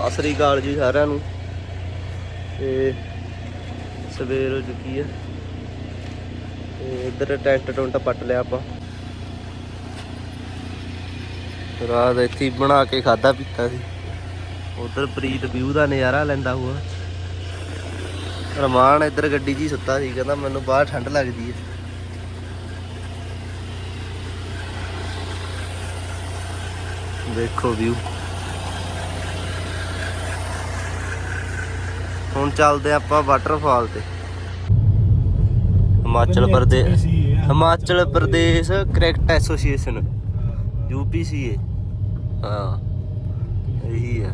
ਸਤਿ ਸ੍ਰੀ ਅਕਾਲ ਜੀ ਸਾਰਿਆਂ ਨੂੰ। ਤੇ ਸਵੇਰ ਹੋ ਚੁੱਕੀ ਹੈ ਤੇ ਇੱਧਰ ਟੈਂਟ ਟੁੰਟ ਪੱਟ ਲਿਆ ਆਪਾਂ। ਰਾਤ ਇੱਥੇ ਬਣਾ ਕੇ ਖਾਦਾ ਪੀਤਾ ਸੀ। ਉਧਰ ਪ੍ਰੀਤ ਵਿਊ ਦਾ ਨਜ਼ਾਰਾ ਲੈਂਦਾ ਹੋਆ ਰਮਾਨ ਇੱਧਰ ਗੱਡੀ 'ਚ ਹੀ ਸੁੱਤਾ ਸੀ, ਕਹਿੰਦਾ ਮੈਨੂੰ ਬਾਹਰ ਠੰਡ ਲੱਗਦੀ ਹੈ ਦੇਖੋ ਵਿਊ। ਹੁਣ ਚੱਲਦੇ ਆਪਾਂ ਵਾਟਰਫਾਲ ਤੇ। Himachal Pradesh Himachal Pradesh cricket association UPCA ਹਾਂ। ਇਹੀ ਹੈ।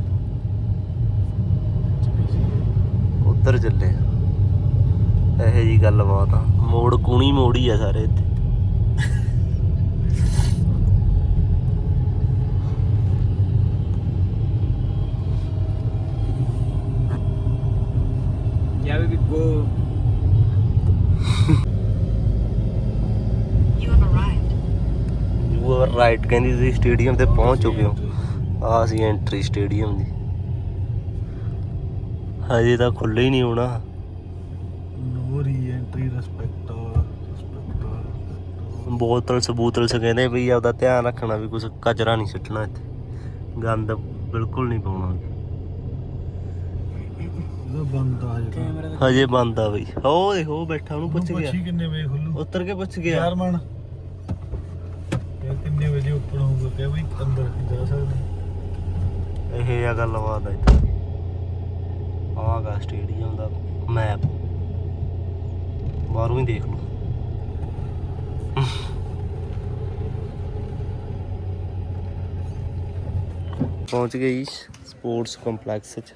ਉੱਧਰ ਚੱਲੇ ਆ। ਇਹੋ ਜੀ ਗੱਲਬਾਤ ਆ। ਮੋੜ ਕੂਣੀ ਮੋੜੀ ਆ ਸਾਰੇ ਇੱਥੇ। Yeah, we could go. You have arrived. You are right ਕਹਿੰਦੀ ਤੁਸੀਂ ਸਟੇਡੀਅਮ ਤੇ ਪਹੁੰਚ ਚੁੱਕੇ ਹੋ ਆ ਸੀ ਐਂਟਰੀ ਸਟੇਡੀਅਮ ਦੀ ਹਜੇ ਤਾਂ ਖੁੱਲੇ ਹੀ ਨਹੀਂ ਹੋਣਾ No re-entry, respect all, respect all. ਬੋਤਲ ਸਬੂਤਲ ਸ ਕਹਿੰਦੇ ਵੀ ਆਪਦਾ ਧਿਆਨ ਰੱਖਣਾ ਵੀ ਕੁਝ ਕਚਰਾ ਨਹੀਂ ਸਿੱਟਣਾ ਇੱਥੇ ਗੰਦ ਬਿਲਕੁਲ ਨਹੀਂ ਪਾਉਣਾ ਇਹਦਾ ਬੰਦ ਆ ਜਿਹੜਾ ਹਜੇ ਬੰਦ ਆ ਬਈ। ਹੋ ਦੇਖੋ ਉਹ ਬੈਠਾ ਉਹਨੂੰ ਪੁੱਛ ਗਿਆ। ਪੁੱਛੀ ਕਿੰਨੇ ਵਜੇ ਖੁੱਲੂ? ਉੱਤਰ ਕੇ ਪੁੱਛ ਗਿਆ। ਯਾਰ ਮਨ ਯਾਰ ਕਿੰਨੇ ਵਜੇ ਓਪਨ ਹੋਊਗਾ ਕਿ ਬਈ ਅੰਦਰ ਜਾ ਸਕਦੇ। ਇਹ ਆ ਗੱਲਬਾਤ ਆ ਇੱਥੇ। ਆਹ ਗਾ ਸਟੇਡੀਅਮ ਦਾ ਮੈਪ ਬਾਹਰੋਂ ਹੀ ਦੇਖ ਲਓ। ਪਹੁੰਚ ਗਏ ਜੀ ਸਪੋਰਟਸ ਕੰਪਲੈਕਸ ਚ।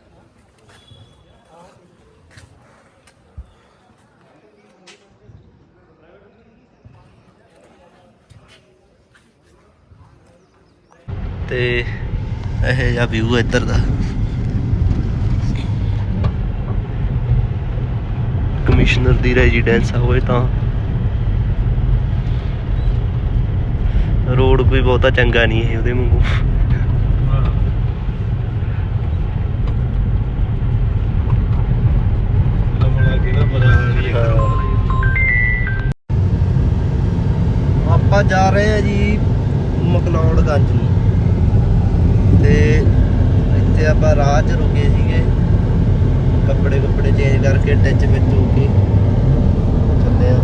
ਤੇ ਇਹ ਜਿਹਾ ਵਿਊ ਇੱਧਰ ਦਾ। ਕਮਿਸ਼ਨਰ ਦੀ ਰੈਜ਼ੀਡੈਂਸ ਆ ਹੋਏ ਤਾਂ। ਰੋਡ ਕੋਈ ਬਹੁਤਾ ਚੰਗਾ ਨਹੀਂ ਹੈ ਉਹਦੇ ਵਾਂਗੂ। ਕਰਕੇ ਟਿੱਚ ਵਿੱਚ ਹੋ ਕੇ ਚੱਲੇ ਆ।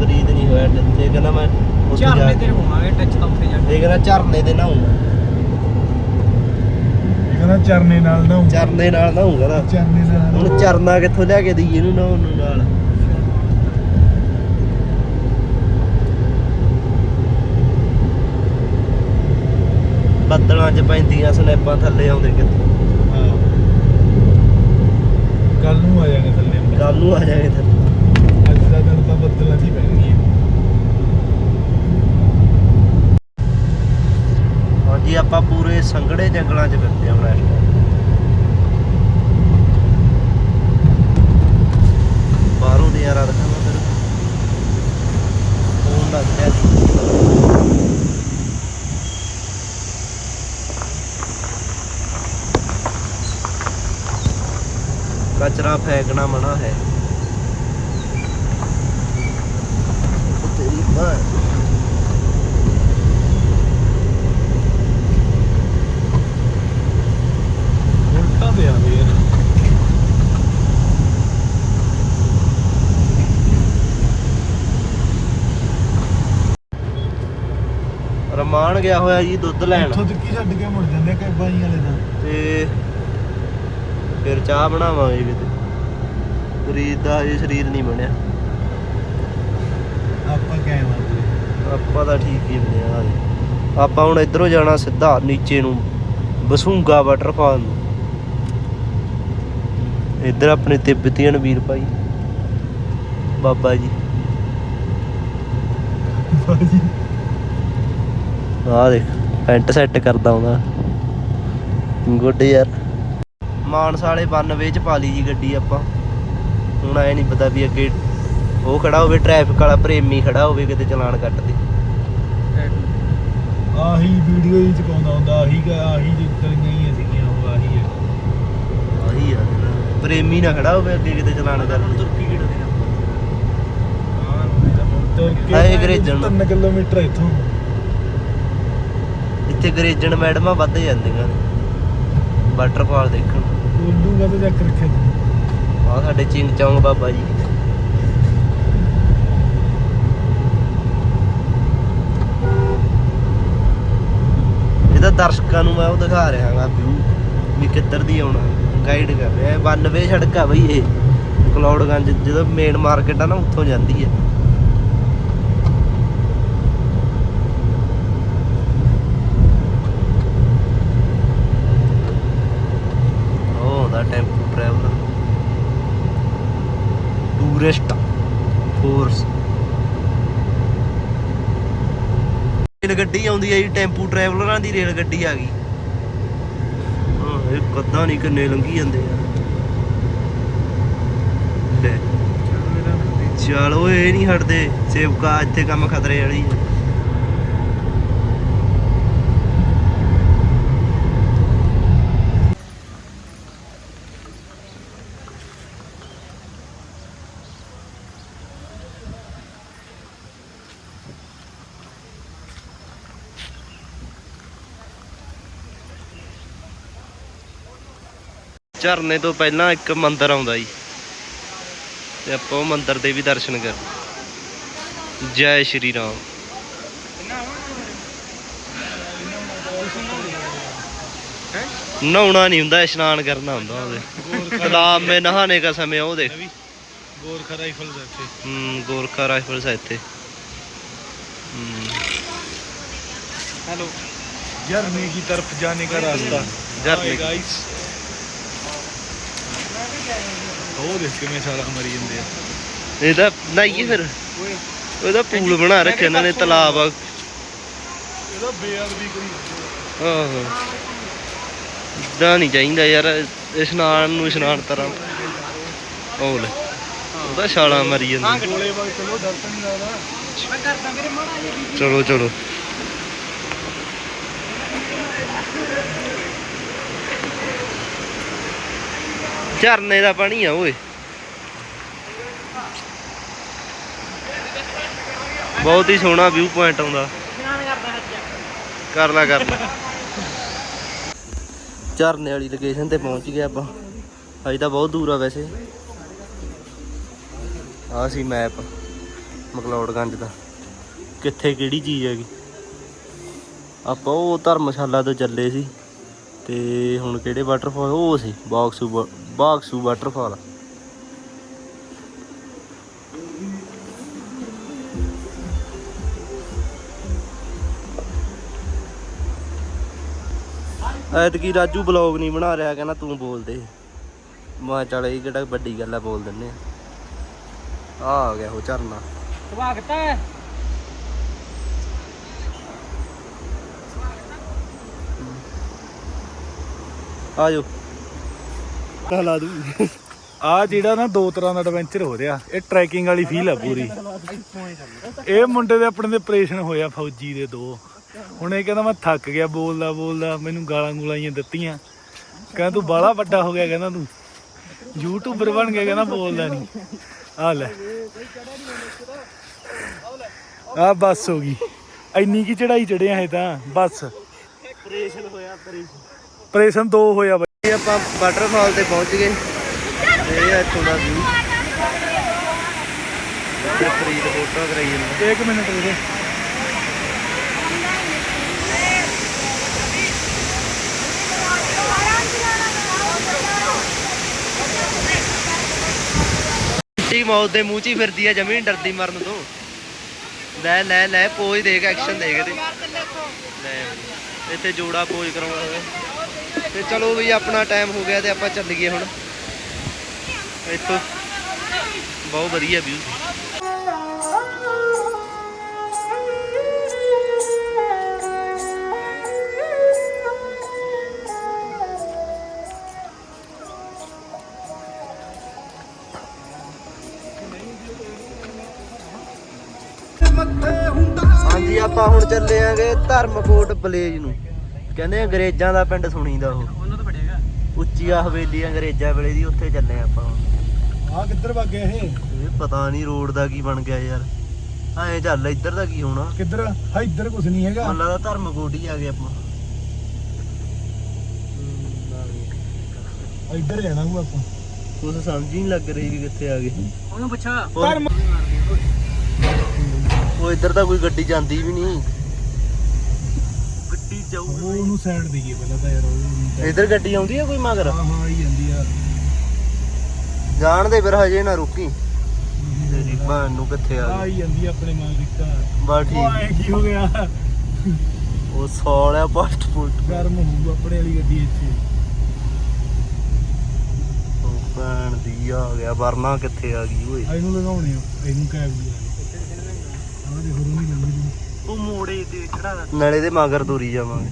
ਬਰੀਦ ਨਹੀਂ ਹੋਇਆ ਟਿੱਚ। ਕਹਿੰਦਾ ਮੈਂ ਉੱਥੇ ਜਾ ਝਰਨੇ ਤੇ ਹੋਵਾਂਗੇ ਟੱਚ ਤਾਂ ਉੱਥੇ ਜਾ ਕੇ। ਇਹ ਕਹਿੰਦਾ ਝਰਨੇ ਦੇ ਨਹਾਉਂਗਾ ਇਹ ਕਹਿੰਦਾ ਚਰਨੇ ਨਾਲ ਨਾ ਝਰਨੇ ਨਾਲ ਨਹਾਉਂਗਾ ਨਾ। ਚਰਨੇ ਨਾਲ ਹੁਣ ਚਰਨਾ ਕਿੱਥੋਂ ਲਿਆ ਕੇ ਦਈਏ ਇਹਨੂੰ ਨਹਾਉਣ ਨੂੰ ਨਾਲ? ਬੱਦਲਾਂ 'ਚ ਪੈਂਦੀਆਂ ਸਨੈਪਾਂ ਥੱਲੇ ਆਉਂਦੇ ਕਿੱਥੋਂ? ਕੱਲ ਨੂੰ ਆ ਜਾਣੇ ਥੱਲੇ ਕੱਲ ਨੂੰ ਆ ਜਾਗੇ ਥੱਲੇ। ਅੱਜ ਦਾ ਦਿਨ ਤਾਂ ਬੱਦਲਾਂ 'ਚ ਹੀ। ਪੈਣਗੀਆਂ ਹਾਂਜੀ ਆਪਾਂ ਪੂਰੇ ਸੰਘਣੇ ਜੰਗਲਾਂ 'ਚ ਫਿਰਦੇ ਹਾਂ ਹੁਣ ਇਸ ਬਾਹਰੋਂ ਨਜ਼ਾਰਾ ਦਿਖਾਵਾਂ ਫਿਰ ਫੋਨ ਲੱਗ ਗਿਆ ਜੀ ਕਚਰਾ ਫੈਂਕਣਾ ਮਨਾ ਹੈ। ਉਹ ਤੇਰੀ ਮਾਂ ਉਲਟਾ ਪਿਆ ਵੇ ਯਾਰ। ਰਮਾਨ ਗਿਆ ਹੋਇਆ ਜੀ ਦੁੱਧ ਲੈਣ। ਇੱਥੋਂ ਹੀ ਛੱਡ ਕੇ ਮੁੜ ਜਾਂਦੇ ਕਿ ਬਾਈ ਵਾਲੇ ਦਾ ਤੇ ਫਿਰ ਚਾਹ ਬਣਾਵਾਂਗੇ ਕਿਤੇ। ਫਰੀਦ ਦਾ ਹਜੇ ਸਰੀਰ ਨਹੀਂ ਬਣਿਆ। ਆਪਾਂ ਕਿਵੇਂ ਮਾਰਦੇ ਆਪਾਂ ਤਾਂ ਠੀਕ ਹੀ ਬਣਿਆ ਹਜੇ ਆਪਾਂ ਹੁਣ ਇਧਰੋਂ ਜਾਣਾ ਸਿੱਧਾ ਨੀਚੇ ਨੂੰ ਬਸੂੰਗਾ ਵਾਟਰਫਾਲ ਨੂੰ। ਇੱਧਰ ਆਪਣੇ ਤਿੱਬਤੀਅਨ ਵੀਰ ਭਾਈ। ਬਾਬਾ ਜੀ। ਬਾਜੀ ਆਹ ਦੇਖ ਪੈਂਟ ਸੈੱਟ ਕਰਦਾ ਆਉਂਦਾ ਗੁੱਡ ਯਾਰ। ਮਾਨਸਾ ਵਾਲੇ 92 ਚ ਪਾ ਲਈ ਜੀ ਗੱਡੀ ਆਪਾਂ। ਹੁਣ ਐ ਨਹੀਂ ਪਤਾ ਵੀ ਅੱਗੇ ਉਹ ਖੜਾ ਹੋਵੇ ਟ੍ਰੈਫਿਕ ਵਾਲਾ ਪ੍ਰੇਮੀ ਖੜਾ ਹੋਵੇ ਕਿਤੇ ਚਲਾਨ ਕੱਟ ਦੇ ਆਹੀ ਵੀਡੀਓ ਹੀ ਚ ਪਾਉਂਦਾ ਹੁੰਦਾ ਆਹੀ ਗਾ- ਆਹੀ ਜਿੱਤਰ ਗਈਆਂ ਸੀਗੀਆਂ ਉਹ ਆਹੀ ਹੈ ਪ੍ਰੇਮੀ ਨਾ ਖੜਾ ਹੋਵੇ ਅੱਗੇ ਕਿਤੇ ਚਲਾਨ ਕਰਨ। ਤੁਰਕੀ ਕਿਹੜਾ ਦੇਣਾ ਹਾਂ ਤੁਰਕੀ ਹਾਏ ਅੰਗਰੇਜ਼ਣ। 3 ਕਿਲੋਮੀਟਰ ਇੱਥੋਂ। ਇੱਥੇ ਗਰੇਜਣ ਮੈਡਮਾਂ ਵੱਧ ਜਾਂਦੀਆਂ ਨੇ। ਵਾਟਰਫਾਲ ਦੇਖਣ। ਕੋਲੂ ਕਾ ਚੱਕ ਰੱਖਿਆ ਤੂੰ ਆ ਸਾਡੇ ਚਿੰਗ ਚੌਂਗ ਬਾਬਾ ਜੀ। ਇਹਦਾ ਦਰਸ਼ਕਾਂ ਨੂੰ ਮੈਂ ਉਹ ਦਿਖਾ ਰਿਹਾ ਹਾਂ ਵਿਊ ਵੀ ਕਿੱਧਰ ਦੀ ਆਉਣਾ ਗਾਈਡ ਕਰ ਰਿਹਾ। 92 ਸੜਕ ਆ ਬਈ ਇਹ, ਕਲੌੜਗੰਜ, ਜਦੋਂ ਮੇਨ ਮਾਰਕੀਟ ਆ ਨਾ, ਉੱਥੋਂ ਜਾਂਦੀ ਹੈ ਉਹ ਉਹਦਾ tempo traveller tourist Force rail ਗੱਡੀ ਆਉਂਦੀ ਹੈ ਜੀ, ਟੈਂਪੂ ਟਰੈਵਲਰਾਂ ਦੀ ਰੇਲ ਗੱਡੀ ਆ ਗਈ। ਹਾਂ, ਇਹ ਕੱਦਾਂ ਨਹੀਂ ਕਿੰਨੇ ਲੰਘੀ ਜਾਂਦੇ ਆ। ਲੈ। ਚਲ ਓਏ, ਇਹ ਨਹੀਂ ਹਟਦੇ। ਸੇਵਕਾ ਇੱਥੇ ਕੰਮ ਖਤਰੇ ਵਾਲੀ ਹੈ ਝਰਨੇ ਤੋਂ ਪਹਿਲਾਂ ਇੱਕ ਮੰਦਿਰ ਆਉਂਦਾ ਜੀ ਤੇ ਆਪਾਂ ਉਹ ਮੰਦਿਰ ਦੇ ਵੀ ਦਰਸ਼ਨ ਕਰ ਜੈ ਸ਼੍ਰੀ ਰਾਮ ਨਹਾਉਣਾ ਨਹੀਂ ਹੁੰਦਾ ਇਸ਼ਨਾਨ ਕਰਨਾ ਹੁੰਦਾ ਉਹਦੇ ਤਲਾਬ ਮੇ ਨਹਾਣੇ ਦਾ ਸਮੇਂ ਉਹ ਦੇਖ ਗੋਰਖਾ ਰਾਈਫਲ ਦਾ ਇੱਥੇ ਹਮ, ਗੋਰਖਾ ਰਾਈਫਲਸ ਹੈ ਇੱਥੇ ਹਮ, हेलो झरने की तरफ जाने का रास्ता झरने की- गाइस ਉਹ ਦੇਖ ਕਿਵੇਂ ਸਾਰਾ ਮਰੀ ਜਾਂਦੇ ਆ। ਇਹਦਾ ਨਹਾਈਏ ਫਿਰ। ਉਹਦਾ ਪੂਲ ਬਣਾ ਰੱਖਿਆ ਇਹਨਾਂ ਨੇ ਤਲਾਬ ਆ। ਇਹਦਾ ਬੇਅਦਬੀ ਕਰੀ ਆਹੋ। ਇਦਾਂ ਨਹੀਂ ਚਾਹੀਦਾ ਯਾਰ ਇਸ਼ਨਾਨ ਨੂੰ ਇਸ਼ਨਾਨ ਤਰ੍ਹਾਂ। ਉਹ ਲੈ ਉਹਦਾ ਛਾਲਾ ਮਰੀ ਜਾਂਦਾ। ਚਲੋ ਚਲੋ। ਝਰਨੇ ਦਾ ਪਾਣੀ ਆ ਓਏ। ਬਹੁਤ ਹੀ ਸੋਹਣਾ ਵਿਊ ਪੁਆਇੰਟ ਆਉਂਦਾ। ਕਰ ਲਾ ਕਰ ਲਾ। ਝਰਨੇ ਵਾਲੀ ਲੋਕੇਸ਼ਨ ਤੇ ਪਹੁੰਚ ਗਏ ਆਪਾਂ। ਅਜੇ ਤਾਂ ਬਹੁਤ ਦੂਰ ਆ ਵੈਸੇ। ਆ ਸੀ ਮੈਪ ਮਕਲੌੜਗੰਜ ਦਾ। ਕਿੱਥੇ ਕਿਹੜੀ ਚੀਜ਼ ਹੈਗੀ? ਆਪਾਂ ਉਹ ਧਰਮਸ਼ਾਲਾ ਤੋਂ ਚੱਲੇ ਸੀ ਤੇ ਹੁਣ ਕਿਹੜੇ ਵਾਟਰਫਾਲ ਉਹ ਸੀ ਬਾਕਸੂ ਬਾਕਸੂ ਵਾਟਰਫਾਲ। ਐਤਕੀ ਰਾਜੂ ਬਲੌਗ ਨਹੀਂ ਬਣਾ ਰਿਹਾ ਕਹਿੰਦਾ ਤੂੰ ਬੋਲ ਦੇ। ਮੈਂ ਚੱਲ ਇਹ ਕਿਹੜਾ ਵੱਡੀ ਗੱਲ ਆ ਬੋਲ ਦਿੰਨੇ ਆ। ਆ ਗਿਆ ਉਹ ਝਰਨਾ। ਸਵਾਗਤ ਹੈ। ਆ ਜਾਓ ਲਾ ਦੂ। ਆ ਜਿਹੜਾ ਨਾ ਦੋ ਤਰ੍ਹਾਂ ਦਾ ਐਡਵੈਂਚਰ ਹੋ ਰਿਹਾ ਇਹ ਟਰੈਕਿੰਗ ਵਾਲੀ ਫੀਲ ਆ ਪੂਰੀ। ਇਹ ਮੁੰਡੇ ਦੇ ਆਪਣੇ ਦੇ ਆਪਰੇਸ਼ਨ ਹੋਇਆ ਫੌਜੀ ਦੇ ਦੋ। ਹੁਣ ਇਹ ਕਹਿੰਦਾ ਮੈਂ ਥੱਕ ਗਿਆ ਬੋਲਦਾ ਬੋਲਦਾ ਮੈਨੂੰ ਗਾਲਾਂ ਗੂਲਾਈਆਂ ਦਿੱਤੀਆਂ। ਕਹਿੰਦਾ ਤੂੰ ਬਾਲਾ ਵੱਡਾ ਹੋ ਗਿਆ ਕਹਿੰਦਾ ਤੂੰ। ਯੂਟਿਊਬਰ ਬਣ ਗਿਆ ਕਹਿੰਦਾ ਬੋਲਦਾ ਨਹੀਂ ਆ ਲੈ। ਆ ਬੱਸ ਹੋ ਗਈ। ਇੰਨੀ ਕੀ ਚੜਾਈ ਚੜਿਆ ਹੈ ਤਾਂ ਬੱਸ। ਆਪਰੇਸ਼ਨ ਹੋਇਆ ਆਪਰੇਸ਼ਨ ਆਪਰੇਸ਼ਨ ਦੋ ਹੋਇਆ ਬਈ ਆਪਾਂ ਵਾਟਰਫਾਲ ਤੇ ਪਹੁੰਚ ਗਏ। ਇਹ ਆ ਇੱਥੋਂ ਦਾ ਤੇ ਫਰੀਦ ਫੋਟੋ ਕਰਾਈ ਜਾਂਦਾ ਇੱਕ ਮਿੰਟ ਰੁਕੋ। ਟੀ ਮੌਤ ਦੇ ਮੂੰਹ 'ਚ ਹੀ ਫਿਰਦੀ ਆ ਜਮੀਨ ਡਰਦੀ ਮਰਨ ਤੋਂ। ਲੈ ਲੈ ਲੈ ਪੋਜ ਦੇਖ ਐਕਸ਼ਨ ਦੇਖ ਇਹਦੇ। ਲੈ ਇੱਥੇ ਜੋੜਾ ਪੋਜ ਕਰਾਉਣਾ ਹੋਵੇ। ਤੇ ਚਲੋ ਵੀ ਆਪਣਾ ਟਾਈਮ ਹੋ ਗਿਆ ਤੇ ਆਪਾਂ ਚੱਲ ਗਏ ਹੁਣ। ਇੱਥੋਂ। ਬਹੁਤ ਵਧੀਆ ਵਿਊ ਹਾਂਜੀ, ਆਪਾਂ ਹੁਣ ਚੱਲੇ ਆਂਗੇ ਧਰਮਕੋਟ ਬਲੇਜ ਨੂੰ। ਕਹਿੰਦੇ ਅੰਗਰੇਜ਼ਾਂ ਦਾ ਪਿੰਡ ਸੁਣੀਦਾ ਉਹ। ਉਹਨਾਂ ਤੋਂ ਫੜੇਗਾ ਉੱਚੀਆ ਹਵੇਲੀ ਅੰਗਰੇਜ਼ਾਂ ਵੇਲੇ ਦੀ ਉੱਥੇ ਚੱਲੇ ਆਪਾਂ। ਆ ਕਿੱਧਰ ਵਗ ਗਿਆ ਇਹ? ਇਹ ਪਤਾ ਨਹੀਂ ਰੋਡ ਦਾ ਕੀ ਬਣ ਗਿਆ ਯਾਰ। ਐਂ ਚੱਲ ਇੱਧਰ ਦਾ ਕੀ ਹੋਣਾ? ਕਿੱਧਰ? ਹਾਂ ਇੱਧਰ ਕੁਝ ਨਹੀਂ ਹੈਗਾ। ਮਨ ਲੱਗਦਾ ਧਰਮਕੋਟ ਹੀ ਆ ਗਏ ਆਪਾਂ। ਇੱਧਰ ਜਾਣਾ ਹੂੰ ਆਪਾਂ। ਕੁਝ ਸਮਝ ਹੀ ਨਹੀਂ ਲੱਗ ਰਹੀ ਵੀ ਕਿੱਥੇ ਆ ਗਏ। ਉਹਨੂੰ ਪੁੱਛਾ। ਧਰਮ ਉਹ ਇੱਧਰ ਤਾਂ ਕੋਈ ਗੱਡੀ ਜਾਂਦੀ ਵੀ ਨਹੀਂ ਜਾਊ ਉਹ ਉਹਨੂੰ ਸਾਈਡ ਦੇਈਏ ਪਹਿਲਾਂ ਤਾਂ ਯਾਰ ਉਹ ਇੱਧਰ ਗੱਡੀ ਆਉਂਦੀ ਆ ਕੋਈ ਮਗਰ? ਹਾਂ ਹਾਂ ਆਈ ਜਾਂਦੀ ਆ। ਜਾਣ ਦੇ ਫਿਰ ਹਜੇ ਨਾ ਰੁਕੀ। ਤੇਰੀ ਭੈਣ ਨੂੰ ਕਿੱਥੇ ਆ ਗਈ? ਆਈ ਜਾਂਦੀ ਆ ਆਪਣੇ ਮਾਂ ਦੀ ਘਰ। ਬਸ ਉਹ ਐ ਠੀਕ ਕੀ ਹੋ ਗਿਆ? ਉਹ ਸੌਲਿਆ ਪਸਟ ਪੁਲਟ ਗਰਮ ਹੋਊ ਆਪਣੇ ਵਾਲੀ ਗੱਡੀ ਇੱਥੇ। ਉਹ ਭੈਣ ਦੀ ਆ ਗਿਆ ਵਰਨਾ ਕਿੱਥੇ ਆ ਗਈ ਓਏ? ਆ ਇਹਨੂੰ ਲਗਾਉਣੇ ਆ ਇਹਨੂੰ ਕੈਬ ਦੀ ਆ। ਆ ਦੇਖੋ ਲੰਗੀ ਉਹ ਮੋੜੇ ਤੇ ਖੜਾ ਨਾਲੇ ਦੇ ਮਗਰ ਦੂਰੀ ਜਾਵਾਂਗੇ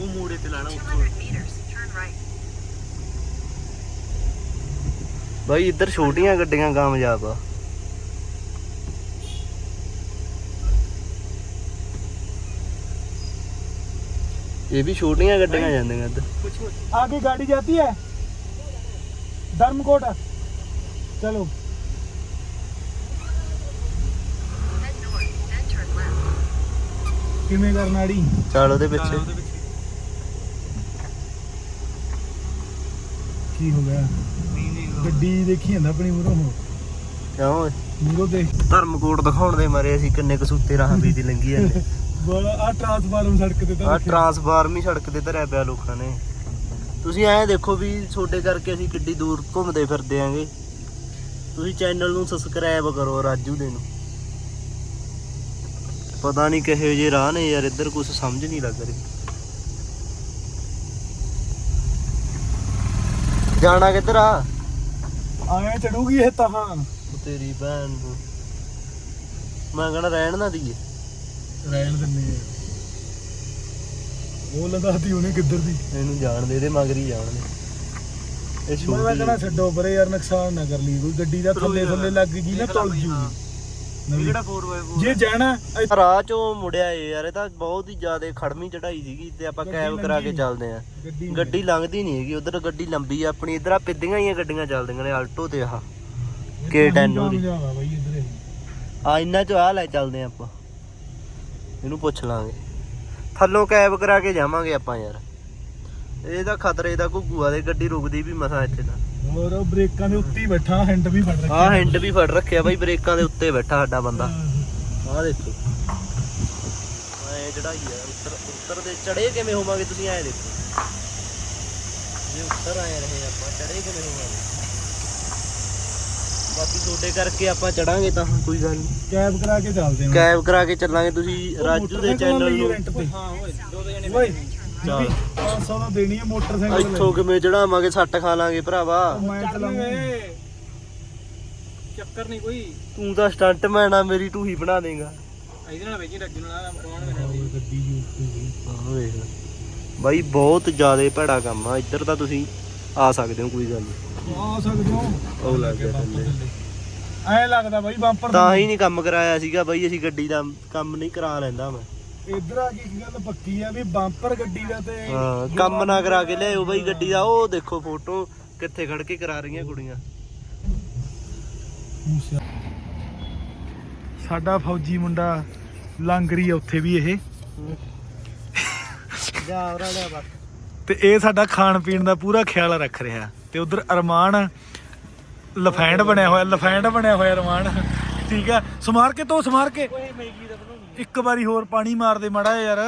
ਉਹ ਮੋੜੇ ਤੇ ਲਾਣਾ 200 ਉੱਥੋਂ meters, turn right. ਬਾਈ ਇੱਧਰ ਛੋਟੀਆਂ ਗੱਡੀਆਂ ਕਾਮਯਾਬ ਆ ਇਹ ਵੀ ਛੋਟੀਆਂ ਗੱਡੀਆਂ ਜਾਂਦੀਆਂ ਇੱਧਰ ਪੁੱਛੋ आगे गाड़ी जाती है धर्मकोट चलो ਕਿਵੇਂ ਕਰਨਾ ਅੜੀ? ਚੱਲ ਉਹਦੇ ਪਿੱਛੇ। ਕੀ ਹੋ ਗਿਆ? ਨਹੀਂ ਨਹੀਂ ਗੱਡੀ ਦੇਖੀ ਜਾਂਦਾ ਆਪਣੀ ਮੂਰੋਂ ਹੋ ਕਿਉਂ? ਓਏ? ਮੂਰੋਂ ਦੇਖ। ਧਰਮਕੋਟ ਦਿਖਾਉਣ ਦੇ ਮਾਰੇ ਅਸੀਂ ਕਿੰਨੇ ਕਸੂਤੇ ਰਾਹ ਵੀ ਦੀ ਲੰਗੀ ਜਾਂਦੇ। ਬੜਾ ਆ ਟ੍ਰਾਂਸਫਾਰਮ ਸੜਕ ਤੇ ਆ ਤਾਂ ਦੇਖਿਆ। ਸੜਕ ਤੇ ਧਰਿਆ ਪਿਆ ਲੋਕਾਂ ਨੇ। ਤੁਸੀਂ ਐਂ ਦੇਖੋ ਵੀ ਛੋਡੇ ਕਰਕੇ ਅਸੀਂ ਕਿੱਡੀ ਦੂਰ ਘੁੰਮਦੇ ਫਿਰਦੇ ਆਂਗੇ। ਤੁਸੀਂ ਚੈਨਲ ਨੂੰ ਸਬਸਕ੍ਰਾਈਬ ਕਰੋ ਰਾਜੂ ਦੇ ਨੂੰ। ਪਤਾ ਨਹੀਂ ਕਿਹੋ ਜਿਹੇ ਰਾਹ ਨੇ ਯਾਰ ਇੱਧਰ ਕੁਝ ਸਮਝ ਨਹੀਂ ਲੱਗ ਰਹੀ। ਜਾਣਾ ਕਿੱਧਰ ਆ? ਆਏ ਚੜੂਗੀ ਇਹ ਤਾਂ ਤੇਰੀ ਭੈਣ ਨੂੰ। ਮੈਂ ਕਹਣਾ ਰਹਿਣ ਨਾ ਦੀਏ ਰਹਿਣ ਦਿੰਨੇ ਆ। ਉਹ ਲਗਾਤੀ ਉਹਨੇ ਕਿੱਧਰ ਦੀ? ਇਹਨੂੰ ਜਾਣ ਦੇ ਇਹਦੇ ਮਗਰ ਹੀ ਜਾਣ ਦੇ। ਇਹ ਮੈਂ ਤਾਂ ਕਹਣਾ ਛੋਟੀ ਛੱਡੋ ਪਰੇ ਯਾਰ ਨੁਕਸਾਨ ਨਾ ਕਰ ਲਈ। ਕੋਈ ਗੱਡੀ ਦਾ ਥੱਲੇ ਥੱਲੇ ਲੱਗ ਗਈ ਨਾ ਤੁਲ ਜੂ। ਕਿਹੜਾ 4x4 ਜੇ ਜਾਣਾ ਰਾਹ ਚੋਂ ਮੁੜਿਆ ਏ ਯਾਰ ਇਹ ਤਾਂ ਬਹੁਤ ਹੀ ਜ਼ਿਆਦਾ ਖੜਮੀ ਚੜਾਈ ਸੀਗੀ ਤੇ ਆਪਾਂ ਕੈਬ ਕਰਾ ਕੇ। ਚੱਲਦੇ ਆਂ। ਗੱਡੀ ਲੰਘਦੀ ਨਹੀਂ ਹੈਗੀ ਉਧਰ ਗੱਡੀ ਲੰਬੀ ਆ ਆਪਣੀ ਇਧਰ ਆ ਪਿੱਦੀਆਂ ਹੀ ਆ ਗੱਡੀਆਂ ਚੱਲਦੀਆਂ ਨੇ ਆਲਟੋ ਤੇ ਆਹ। K10 ਉਹਦੀ। ਜਾਵਾ ਬਾਈ ਇੱਧਰ ਇਹ। ਆ ਇੰਨਾ ਚ ਆ ਲੈ ਚੱਲਦੇ ਆਂ ਆਪਾਂ। ਇਹਨੂੰ ਪੁੱਛ ਲਾਂਗੇ। ਥੱਲੋਂ ਕੈਬ ਕਰਾ ਕੇ ਜਾਵਾਂਗੇ ਆਪਾਂ ਯਾਰ। ਇਹ ਤਾਂ ਖਤਰੇ ਦਾ ਘੁੱਗੂ ਦੇ ਗੱਡੀ ਰੁਕਦੀ ਵੀ ਮਸਾਂ ਇੱਥੇ ਤਾਂ। ਹੋਰ ਉਹ ਬ੍ਰੇਕਾਂ ਦੇ ਉੱਤੇ ਹੀ ਬੈਠਾ ਹੈਂਡ ਵੀ ਫੜ ਰੱਖਿਆ। ਆਹ ਹੈਂਡ ਵੀ ਫੜ ਰੱਖਿਆ ਬਾਈ ਬ੍ਰੇਕਾਂ ਦੇ ਉੱਤੇ ਬੈਠਾ ਸਾਡਾ ਬੰਦਾ। ਆਹ ਦੇਖੋ। ਐ ਚੜਾਈ ਆ ਉੱਤਰ ਉੱਤਰ ਦੇ ਚੜੇ ਕਿਵੇਂ ਹੋਵਾਂਗੇ ਤੁਸੀਂ ਐ ਦੇਖੋ। ਜੇ ਉੱਤਰ ਆਏ ਰਹੇ ਆਪਾਂ ਚੜੇ ਕਿਵੇਂ ਹੋਵਾਂਗੇ? ਬਾਕੀ ਤੁਹਾਡੇ ਕਰਕੇ ਆਪਾਂ ਚੜਾਂਗੇ ਤਾਂ ਕੋਈ ਗੱਲ ਨਹੀਂ ਕੈਬ ਕਰਾ ਕੇ ਚੱਲਦੇ ਹਾਂ। ਕੈਬ ਕਰਾ ਕੇ ਚੱਲਾਂਗੇ ਤੁਸੀਂ ਰਾਜੂ ਦੇ ਚੈਨਲ ਨੂੰ। ਹਾਂ ਓਏ ਦੋ ਦੋ ਜਣੇ ਓਏ ਚੱਲ। 500 ਦਾ ਦੇਣੀ ਹੈ ਮੋਟਰਸਾਈਕਲ ਇੱਥੋਂ ਕਿਵੇਂ ਚੜਾਵਾਂਗੇ ਸੱਟ ਖਾ ਲਾਂਗੇ ਭਰਾਵਾ। ਮੈਂ ਚਲਾਉਂਗਾ ਚੱਕਰ ਨਹੀਂ ਕੋਈ। ਤੂੰ ਤਾਂ ਸਟੰਟਮੈਨ ਆ ਮੇਰੀ ਢੂਹੀ ਬਣਾ ਦੇਗਾ। ਇਹਦੇ ਨਾਲ ਵੇਜੀ ਰੱਜੂ ਨਾਲ ਕੌਣ ਮੇਰਾ ਗੱਡੀ ਜੀ ਉੱਤੇ ਆਹ ਵੇਖ। ਲੈ। ਬਾਈ ਬਹੁਤ ਜ਼ਿਆਦਾ ਭੈੜਾ ਕੰਮ ਆ। ਇੱਧਰ ਤਾਂ ਤੁਸੀਂ ਆ ਸਕਦੇ ਹੋ ਕੋਈ ਗੱਲ ਨਹੀਂ। ਆ ਸਕਦੇ ਹੋ। ਉਹ ਲੱਗ ਗਿਆ ਥੱਲੇ। ਐ ਲੱਗਦਾ ਬਾਈ ਬੰਪਰ ਤਾਂ ਹੀ ਨਹੀਂ ਕੰਮ ਕਰਾਇਆ ਸੀਗਾ ਬਾਈ ਅਸੀਂ ਗੱਡੀ ਦਾ ਕੰਮ ਨਹੀਂ ਕਰਾ ਲੈਂਦਾ ਮੈਂ। ਇਧਰ ਆ ਕੇ ਇੱਕ ਗੱਲ ਪੱਕੀ ਆ ਵੀ ਬੰਪਰ ਗੱਡੀ ਦਾ ਤੇ ਹਾਂ ਕੰਮ ਨਾ ਕਰਾ ਕੇ ਲਿਆਓ ਬਾਈ ਗੱਡੀ ਦਾ ਉਹ ਦੇਖੋ ਫੋਟੋ ਕਿੱਥੇ ਖੜ ਕੇ ਕਰਾ ਰਹੀਆਂ ਕੁੜੀਆਂ। ਸਾਡਾ ਫੌਜੀ ਮੁੰਡਾ ਲੰਗਰੀ ਆ ਉੱਥੇ ਵੀ ਇਹ। ਜਾ ਔਰਾ ਲਿਆ ਬਸ। ਤੇ ਇਹ ਸਾਡਾ ਖਾਣ ਪੀਣ ਦਾ ਪੂਰਾ ਖਿਆਲ ਰੱਖ ਰਿਹਾ। ਤੇ ਉਧਰ ਅਰਮਾਨ ਲਫੈਂਡ ਬਣਿਆ ਹੋਇਆ ਲਫੈਂਡ ਬਣਿਆ ਹੋਇਆ ਅਰਮਾਨ। ਠੀਕ ਆ ਸਮਾਰ ਕੇ ਤੋਂ ਸਮਾਰ ਕੇ। ਓਏ ਮੈਗੀ ਦਾ ਇੱਕ ਵਾਰੀ ਹੋਰ ਪਾਣੀ ਮਾਰ ਦੇ ਮੜਾ ਯਾਰ।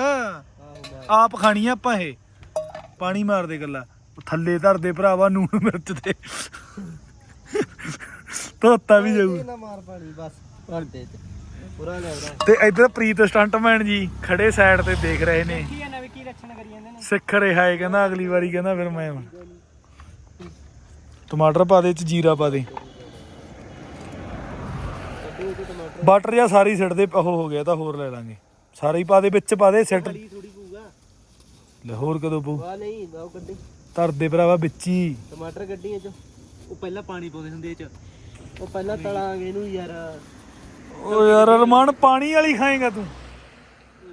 ਆਪ ਖਾਣੀ ਆ ਆਪਾਂ ਇਹ। ਪਾਣੀ ਮਾਰ ਦੇ ਗੱਲਾਂ। ਥੱਲੇ ਧਰ ਦੇ ਭਰਾਵਾ ਨੂਣ ਮਿਰਚ ਤੇ। ਧੋਤਾ ਵੀ ਜਾਊ। ਨਾ ਮਾਰ ਪਾਣੀ ਬਸ ਭਰ ਦੇ ਪੂਰਾ ਲੈ ਔਰਾ ਤੇ ਇੱਧਰ ਪ੍ਰੀਤ ਸਟੰਟਮੈਨ ਜੀ ਖੜੇ ਸਾਈਡ ਤੇ ਦੇਖ ਰਹੇ ਨੇ। ਕੀ ਇਹਨਾਂ ਵੀ ਕੀ ਲੱਛਣ ਕਰੀ ਜਾਂਦੇ ਨੇ। ਸਿੱਖ ਰਿਹਾ ਹੈ ਕਹਿੰਦਾ ਅਗਲੀ ਵਾਰੀ ਕਹਿੰਦਾ ਫਿਰ ਮੈਂ ਟਮਾਟਰ ਪਾ ਦੇ ਚ ਜੀਰਾ ਪਾ ਦੇ। ਬਟਰ ਜਾਂ ਸਾਰੀ ਸਿੱਟ ਦੇ ਉਹ ਹੋ ਗਿਆ ਤਾਂ ਹੋਰ ਲੈ ਲਾਂਗੇ। ਸਾਰੇ ਹੀ ਪਾ ਦੇ ਵਿੱਚ ਪਾ ਦੇ ਸਿੱਟ। ਥੋੜੀ ਪਊਗਾ। ਲੈ ਹੋਰ ਕਦੋਂ ਪਊ? ਵਾ ਨਹੀਂ ਬਾਉ ਗੱਡੀ ਧਰ ਦੇ ਭਰਾਵਾ ਵਿੱਚ ਹੀ। ਟਮਾਟਰ ਗੱਡੀਆਂ ਚ। ਉਹ ਪਹਿਲਾਂ ਪਾਣੀ ਪਾਉਂਦੇ ਹੁੰਦੇ ਇਹ ਚ। ਉਹ ਪਹਿਲਾਂ ਤਲਾਂਗੇ ਇਹਨੂੰ ਯਾਰ। ਓ ਯਾਰ ਪਾਣੀ ਵਾਲੀ ਖਾਏਗਾ ਤੂੰ।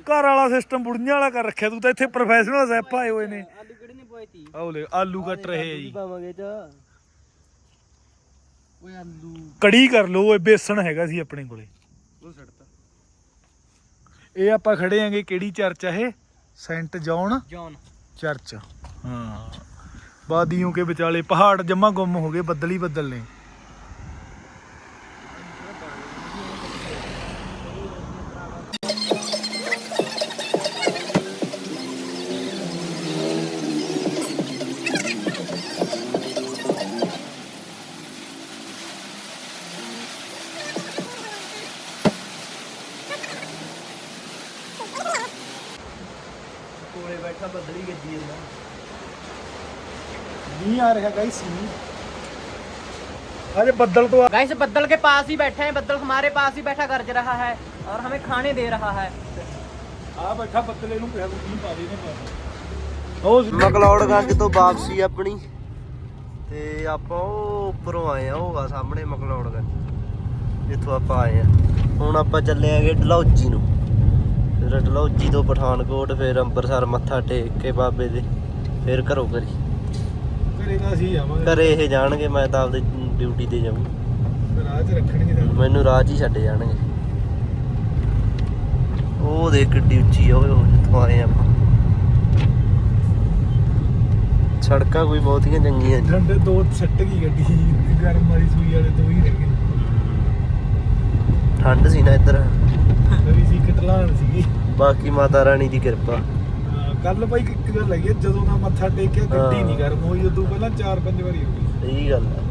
ਘਰ ਵਾਲਾ ਸਿਸਟਮ ਬੁੜੀਆਂ ਵਾਲਾ ਕਰ ਰੱਖਿਆ ਤੂੰ ਤਾਂ ਇੱਥੇ ਪ੍ਰੋਫੈਸ਼ਨਲ ਸੈਫ ਆਏ ਹੋਏ ਨੇ। ਆਲੂ ਕਿਹੜੇ ਨੇ ਪਏ ਤੀ ਆਹ ਲੈ ਆਲੂ ਕੱਟ ਰਹੇ ਆ ਜੀ। ਪਾਵਾਂਗੇ ਚ। ਓਏ ਆਲੂ ਕੜੀ ਕਰ ਲਓ ਓਏ ਬੇਸਣ ਹੈਗਾ ਸੀ ਆਪਣੇ ਕੋਲੇ। ਇਹ ਆਪਾਂ ਖੜੇ ਆਂਗੇ ਕਿਹੜੀ ਚਰਚ ਆ ਇਹ? Saint John John. ਚਰਚ। ਹਾਂ। ਵਾਦੀਆਂ ਕੇ ਵਿਚਾਲੇ ਪਹਾੜ ਜਮਾ ਗੁੰਮ ਹੋ ਗਏ ਬੱਦਲ ਹੀ ਬੱਦਲ ਨੇ। ਕੋਲੇ ਆ ਰਿਹਾ ਗਾਈਸ ਮੀਂਹ ਅਜੇ ਬੱਦਲ ਤੋਂ गाइस बद्दल के पास ही बैठे हैं बद्दल हमारे पास ही बैठा गरज रहा है और हमें खाने दे रहा है ਆ ਬੈਠਾ ਬੱਦਲ ਇਹਨੂੰ ਕਿਹਾ ਮੀਂਹ ਪਾ ਦੇ ਨੇ ਪਾ ਉਹ ਮਕਲੌੜਗੰਜ ਤੋਂ ਵਾਪਸੀ ਆਪਣੀ ਤੇ ਆਪਾਂ ਉਹ ਉੱਪਰੋਂ ਆਏ ਆ ਉਹ ਆ ਸਾਹਮਣੇ ਮਕਲੌੜਗੰਜ ਜਿੱਥੋਂ ਆਪਾਂ ਆਏ ਆ ਹੁਣ ਆਪਾਂ ਚੱਲੇ ਆਂਗੇ ਡਲਹੌਜੀ ਨੂੰ ਫਿਰ ਡਲਹੌਜੀ ਤੋਂ ਪਠਾਨਕੋਟ ਫਿਰ ਅੰਮ੍ਰਿਤਸਰ ਮੱਥਾ ਟੇਕ ਕੇ ਬਾਬੇ ਦੇ ਫਿਰ ਘਰੋਂ ਘਰੀ ਘਰੇ ਤਾਂ ਅਸੀਂ ਜਾਵਾਂਗੇ। ਘਰੇ ਇਹ ਜਾਣਗੇ ਮੈਂ ਤਾਂ ਆਪਦੀ ਡਿਊਟੀ ਤੇ ਜਾਊਂ। ਰਾਹ 'ਚ ਰੱਖਣਗੇ ਸਾਨੂੰ ਮੈਨੂੰ ਰਾਹ 'ਚ ਹੀ ਛੱਡ ਜਾਣਗੇ। ਉਹ ਦੇਖ ਕਿੱਡੀ ਉੱਚੀ ਆ ਓਏ ਉਹ ਜਿੱਥੋਂ ਆਏ ਆਪਾਂ। ਸੜਕਾਂ ਕੋਈ ਬਹੁਤੀਆਂ ਚੰਗੀਆਂ ਨਹੀਂ। ਠੰਡੇ ਦੋ ਸੱਟ ਗਈ ਗੱਡੀ ਗਰਮ ਵਾਲੀ ਸੂਈ ਵਾਲੇ ਦੋ ਹੀ ਰਹਿ ਗਏ। ਠੰਡ ਸੀ ਨਾ ਇੱਧਰ। ਨਵੀਂ ਸੀ ਕਟਲਾਨ ਸੀਗੀ ਬਾਕੀ ਮਾਤਾ ਰਾਣੀ ਦੀ ਕਿਰਪਾ। ਕੱਲ ਭਾਈ ਇੱਕ ਗੱਲ ਹੈਗੀ ਆ, ਜਦੋਂ ਦਾ ਮੱਥਾ ਟੇਕਿਆ ਗੱਡੀ ਹਾਂ। ਨਹੀਂ ਗਰਮ ਹੋਈ ਉਦੋਂ ਪਹਿਲਾਂ 4-5 ਵਾਰੀ ਹੋ ਸਹੀ ਗੱਲ ਆ।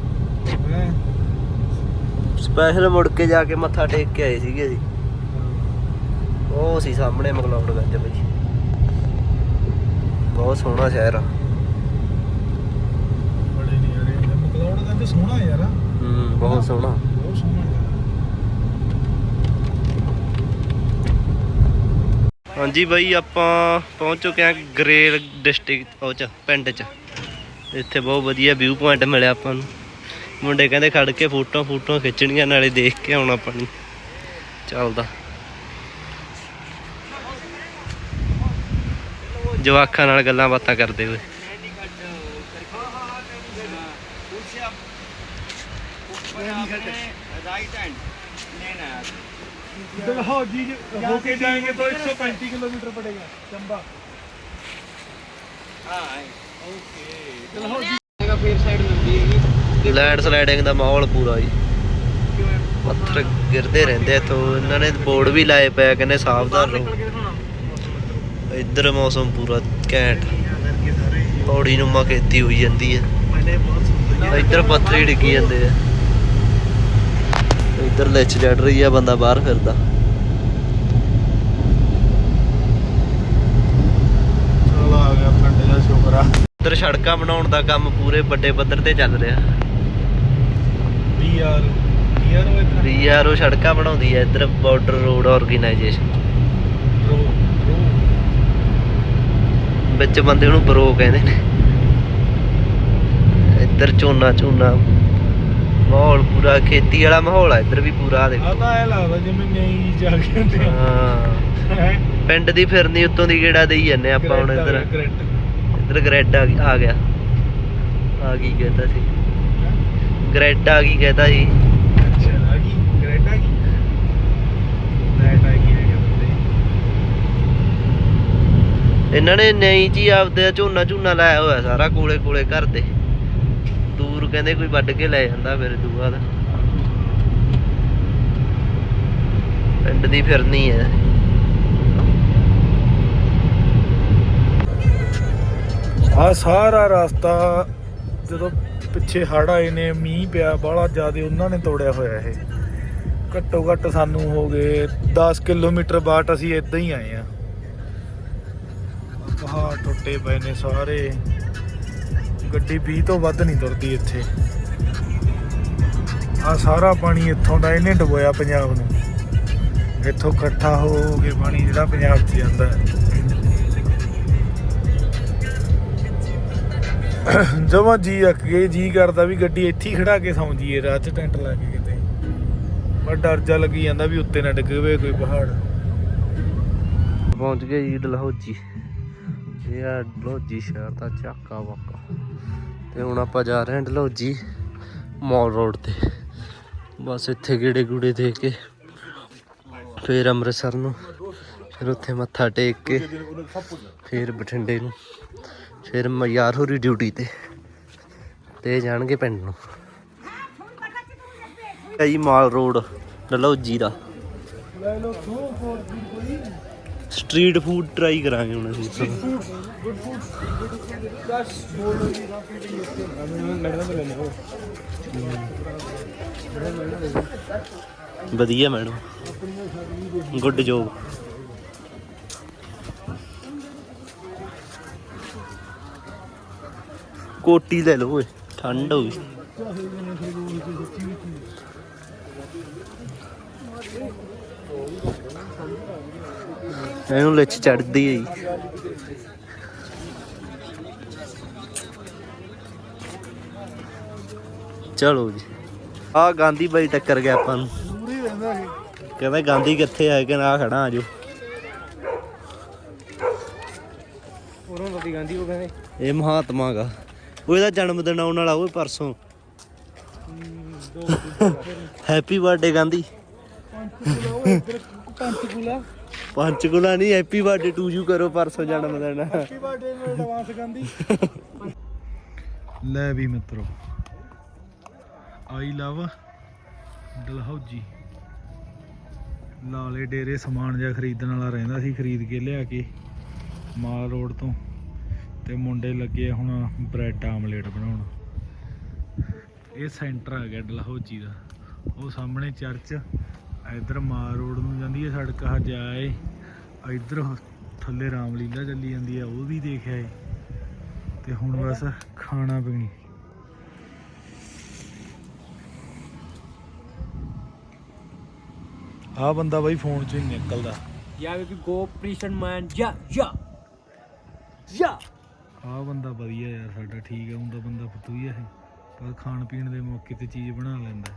ਗਈ ਹੈਂ। ਸਪੈਸ਼ਲ ਮੁੜ ਕੇ ਜਾ ਕੇ ਮੱਥਾ ਟੇਕ ਕੇ ਆਏ ਸੀਗੇ ਅਸੀਂ ਉਹ ਸੀ ਸਾਹਮਣੇ ਮਕਲੌੜਗੰਜ ਬਈ ਬਹੁਤ ਸੋਹਣਾ ਸ਼ਹਿਰ ਆ। ਬੜੇ ਹੁੰਦੇ ਮਕਲੌੜ ਦਾ ਤੇ ਸੋਹਣਾ ਯਾਰ। ਹੂੰ ਬਹੁਤ ਸੋਹਣਾ ਬਹੁਤ ਸੋਹਣਾ ਯਾਰ ਹਾਂਜੀ ਬਾਈ ਆਪਾਂ ਪਹੁੰਚ ਚੁੱਕੇ ਹਾਂ ਗਰੇਲ ਡਿਸਟ੍ਰਿਕਟ ਉਹ ਚ ਪਿੰਡ ਚ ਇੱਥੇ ਬਹੁਤ ਵਧੀਆ ਵਿਊ ਪੁਆਇੰਟ ਮਿਲਿਆ ਆਪਾਂ ਨੂੰ ਮੁੰਡੇ ਕਹਿੰਦੇ ਖੜ ਕੇ ਫੋਟੋ ਫੋਟੋ ਖਿੱਚਣੀਆਂ ਨਾਲੇ ਦੇਖ ਕੇ ਆਉਣਾ ਪਾਣੀ ਚੱਲਦਾ ਜਵਾਕਾਂ ਨਾਲ ਗੱਲਾਂ ਬਾਤਾਂ ਕਰਦੇ ਹੋਏ डलहौजी होके जाएंगे तो 135 किलोमीटर पड़ेगा चंबा फिर साइड मिलती है ਲੈਂਡ ਸਲਾਈਡਿੰਗ ਦਾ ਮਾਹੌਲ ਪੂਰਾ ਜੀ ਪੱਥਰ ਗਿਰਦੇ ਰਹਿੰਦੇ ਆ ਤੋਂ ਇਹਨਾਂ ਨੇ ਬੋਰਡ ਵੀ ਲਾਏ ਪਏ ਆ, ਕਹਿੰਦੇ ਸਾਵਧਾਨ ਰਹੋ ਇੱਧਰ ਮੌਸਮ ਪੂਰਾ ਘੈਂਟ ਪੌੜੀ ਨੂੰ ਖੇਤੀ ਹੋਈ ਜਾਂਦੀ ਹੈ मैंने बहुत सुंदर ਇੱਧਰ ਪੱਥਰ ਹੀ ਡਿੱਗੀ ਜਾਂਦੇ ਆ ਇੱਧਰ ਲਿਚ ਚੜ ਰਹੀ ਆ ਬੰਦਾ ਬਾਹਰ ਫਿਰਦਾ। ਚਲੋ ਆ ਗਿਆ ਪਿੰਡ ਦਾ ਸ਼ੁਕਰ ਆ। ਇੱਧਰ ਸੜਕਾਂ ਬਣਾਉਣ ਦਾ ਕੰਮ ਪੂਰੇ ਵੱਡੇ ਪੱਧਰ ਤੇ ਚੱਲ ਰਿਹਾ। ਉਹ ਇੱਕ ਬੀਆਰਓ ਸੜਕਾਂ ਬਣਾਉਂਦੀ ਆ ਇੱਧਰ ਬਾਰਡਰ ਰੋਡ ਆਰਗੇਨਾਈਜੇਸ਼ਨ ਵਿੱਚ ਬੰਦੇ ਨੂੰ ਬਰੋ ਕਹਿੰਦੇ ਨੇ। ਇੱਧਰ ਝੋਨਾ ਝੋਨਾ ਮਾਹੌਲ ਪੂਰਾ ਖੇਤੀ ਵਾਲਾ ਮਾਹੌਲ ਆ ਇੱਧਰ ਵੀ ਪੂਰਾ ਆ ਆ ਦੇਖੋ ਤਾਂ ਐ ਲੱਗਦਾ ਜਿਵੇਂ ਨਹੀਂ ਜਾ ਕੇ ਹੁੰਦੇ ਆ। ਹਾਂ। ਹੈਂ? ਪਿੰਡ ਦੀ ਫਿਰਨੀ ਉੱਤੋਂ ਦੀ ਗੇੜਾ ਦੇਈ ਜਾਂਦੇ ਆਪਾਂ ਹੁਣ ਆ ਇੱਧਰ। ਗਿਆ। ਇੱਧਰ ਗ੍ਰੈਡ ਆ ਗਈ- ਆ ਗਿਆ। ਆ ਗਈ ਕਹਤਾ ਸੀ। ਗ੍ਰੈਡ ਆ ਗਈ ਕਹਤਾ ਸੀ। ਅੱਛਾ ਆ ਗਈ ਗ੍ਰਿਡ ਆ ਗਈ। ਲੈਟ ਆ ਗਈ ਹੈਗਾ ਬੰਦੇ। ਇਹਨਾਂ ਨੇ ਨਹੀਂ ਜੀ ਆਪਦੇ ਝੋਨਾ ਝੂਨਾ ਲਾਇਆ ਹੋਇਆ ਸਾਰਾ ਕੋਲੇ ਕੋਲੇ ਘਰ ਦੇ। ਦੂਰ ਕਹਿੰਦੇ ਕੋਈ ਵੱਢ ਕੇ ਲੈ ਜਾਂਦਾ ਫਿਰ ਦੂਆ ਦਾ। ਪਿੰਡ ਦੀ ਫਿਰਨੀ ਹੈ। ਆ ਸਾਰਾ ਰਸਤਾ ਜਦੋਂ ਪਿੱਛੇ ਹੜ ਆਏ ਨੇ, ਮੀਂਹ ਪਿਆ, ਬਾਹਲਾ ਜ਼ਿਆਦਾ ਉਹਨਾਂ ਨੇ ਤੋੜਿਆ ਹੋਇਆ ਇਹ। ਘੱਟੋ ਘੱਟ ਸਾਨੂੰ ਹੋ ਗਏ 10 ਕਿਲੋਮੀਟਰ ਬਾਟ ਅਸੀਂ ਇਦਾਂ ਹੀ ਆਏ ਆ ਪਹਾੜ ਟੁੱਟੇ ਪਏ ਨੇ ਸਾਰੇ। ਗੱਡੀ 20 ਤੋਂ ਵੱਧ ਨਹੀਂ ਤੁਰਦੀ ਇੱਥੇ। ਆ ਸਾਰਾ ਪਾਣੀ ਇੱਥੋਂ ਦਾ ਇਹਨੇ ਡੁਬੋਇਆ ਪੰਜਾਬ ਨੂੰ। ਇੱਥੋਂ ਇਕੱਠਾ ਹੋ ਕੇ ਪਾਣੀ ਜਿਹੜਾ ਪੰਜਾਬ 'ਚ ਜਾਂਦਾ ਜਮਾ ਜੀ ਅੱਕ ਗਏ, ਜੀ ਕਰਦਾ ਵੀ ਗੱਡੀ ਇੱਥੇ ਹੀ ਖੜਾ ਕੇ ਸੌਂ ਜੀਏ ਰਾਤ ਚ ਟੈਂਟ ਲਾ ਕੇ ਕਿਤੇ। ਪਰ ਡਰ ਜਾ ਲੱਗੀ ਜਾਂਦਾ ਵੀ ਉੱਤੇ ਨਾ ਡਿੱਗੇ ਵੇ ਕੋਈ ਪਹਾੜ। ਪਹੁੰਚ ਗਏ ਜੀ ਡਲਹੌਜੀ। ਇਹ ਆ ਡਲਹੌਜੀ ਸ਼ਹਿਰ ਦਾ ਝਾਕਾ ਵਾਕਾ। ਤੇ ਹੁਣ ਆਪਾਂ ਜਾ ਰਹੇ ਹਾਂ ਡਲਹੌਜੀ ਮਾਲ ਰੋਡ ਤੇ। ਬਸ ਇੱਥੇ ਗੇੜੇ ਗੂੜੇ ਦੇ ਕੇ ਫਿਰ ਅੰਮ੍ਰਿਤਸਰ ਨੂੰ, ਫਿਰ ਉੱਥੇ ਮੱਥਾ ਟੇਕ ਕੇ, ਫਿਰ ਬਠਿੰਡੇ ਨੂੰ, ਫਿਰ ਮਯਾਰ ਹੋਰੀ ਡਿਊਟੀ ਤੇ ਤੇ ਜਾਣਗੇ ਪਿੰਡ ਨੂੰ। ਇਹ ਜੀ ਮਾਲ ਰੋਡ ਡਲਹੌਜੀ ਦਾ। ਸਟਰੀਟ ਫੂਡ ਟਰਾਈ ਕਰਾਂਗੇ ਹੁਣ ਅਸੀਂ। ਵਧੀਆ ਮੈਡਮ। ਗੁੱਡ ਜੋਬ ਕੋਟੀ ਲੈ ਲਓ ਓਏ, ਠੰਡ ਹੋ ਗਈ। ਇਹਨੂੰ ਲੱਚ ਚੜਦੀ ਹੈ ਜੀ। ਚਲੋ ਜੀ। ਆ ਗਾਂਧੀ ਬਾਈ ਟੱਕਰ ਗਿਆ ਆਪਾਂ ਨੂੰ। ਕਹਿੰਦਾ ਗਾਂਧੀ ਕਿੱਥੇ ਆ? ਕਿ ਨਾ ਖੜਾ ਆਜੋ ਉਹਨਾਂ ਵੱਡੀ ਗਾਂਧੀ ਉਹ ਕਹਿੰਦੇ। ਇਹ ਮਹਾਤਮਾ ਗਾ। ਉਹ ਇਹਦਾ ਜਨਮ ਦਿਨ ਆਉਣ ਵਾਲਾ ਓਏ ਪਰਸੋਂ। Happy birthday Gandhi. Panchkula Panchkula ਨਹੀਂ ਹੈਪੀ ਬਰਥਡੇ ਟੂ ਯੂ ਕਰੋ ਪਰਸੋਂ ਜਨਮ ਦਿਨ। ਹੈਪੀ ਬਰਥਡੇ ਨੂੰ ਐਡਵਾਂਸ ਗਾਂਧੀ। ਲੈ ਵੀ ਮਿੱਤਰੋ ਆਈ ਲਵ ਡਲਹੌਜੀ ਲਾਲੇ ਡੇਰੇ ਸਮਾਨ ਜਿਹਾ ਖਰੀਦਣ ਵਾਲਾ ਰਹਿੰਦਾ ਸੀ ਖਰੀਦ ਕੇ ਲਿਆ ਕੇ ਮਾਲ ਰੋਡ ਤੋਂ। ਤੇ ਮੁੰਡੇ ਲੱਗੇ ਹੁਣ ਬ੍ਰੈਡ ਆਮਲੇਟ ਬਣਾਉਣ। ਇਹ ਸੈਂਟਰ ਆ ਗਿਆ ਡਲਹੌਜੀ ਦਾ। ਉਹ ਸਾਹਮਣੇ ਚਰਚ ਇਧਰ ਮਾਲ ਰੋਡ ਨੂੰ ਜਾਂਦੀ ਹੈ ਸੜਕ ਹਜਾਏ ਇਧਰ ਥੱਲੇ ਰਾਮਲੀਲਾ ਚੱਲੀ ਜਾਂਦੀ ਆ ਉਹ ਵੀ ਦੇਖਿਆ ਏ। ਤੇ ਹੁਣ ਬਸ ਖਾਣਾ ਪੀਣੀ। ਆ ਬੰਦਾ ਬਾਈ ਫੋਨ ਚੋਂ ਹੀ ਨਿਕਲਦਾ। ਯਾ ਵੀ ਗੋ ਪ੍ਰੀਸ਼ਨ ਮੈਨ ਯਾ ਯਾ ਯਾ। ਆ ਬੰਦਾ ਵਧੀਆ ਯਾਰ ਸਾਡਾ ਠੀਕ ਹੈ ਹੁੰਦਾ ਬੰਦਾ ਫਤੂਈਆ ਹੈ ਪਰ ਖਾਣ ਪੀਣ ਦੇ ਮੌਕੇ ਤੇ ਚੀਜ਼ ਬਣਾ ਲੈਂਦਾ।